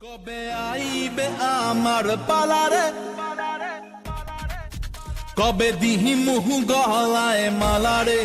কবে আইবে আমার পালারে? কবে দিহি মুহু গলায় মালারে?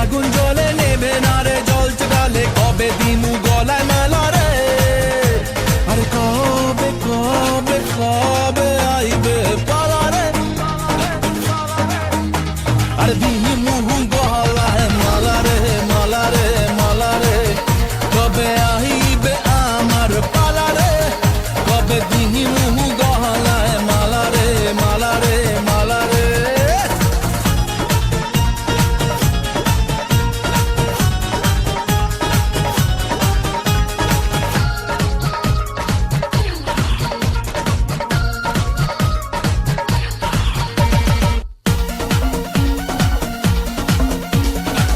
আগুন জ্বলে নেবে না রে, জল চড়ালে কবে দিমু গলায় মেলা রে? আরে কবে কবে কবে আইবে পালা রে? আরে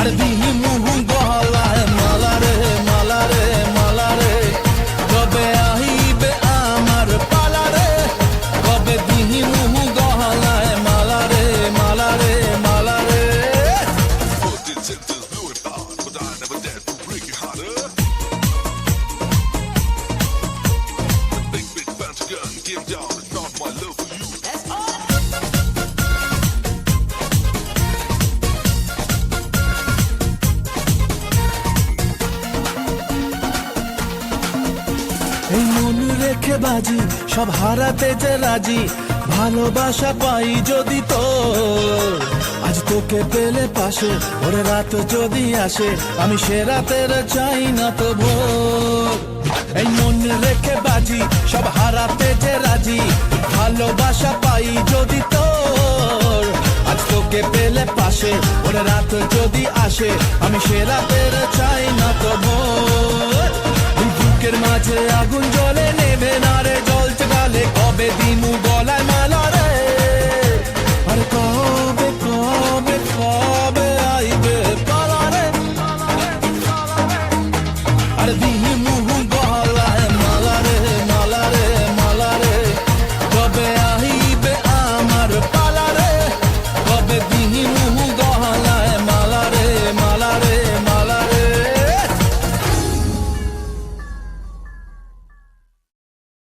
আরে দিমু গলায় মালা রে মালা রে মালা রে কবে আইবে আমার পালা রে কবে দিমু গলায় মালা রে মালা রে মালা রে রেখে বাজি, সব হারাতে যে রাজি, ভালোবাসা পাই যদি তো আজ তোকে পেলে পাশে ওরে রাত যদি আসে, আমি সে রাতের চাই না তো ভোর এই মন রেখে বাজি, সব হারাতে যে রাজি, ভালোবাসা পাই যদি তোর। আজ তোকে পেলে পাশে ওরে রাত যদি আসে, আমি সে রাতের চাই না তো ভোর বুকের মাঝে আগুন জ্বলে নেবে না রে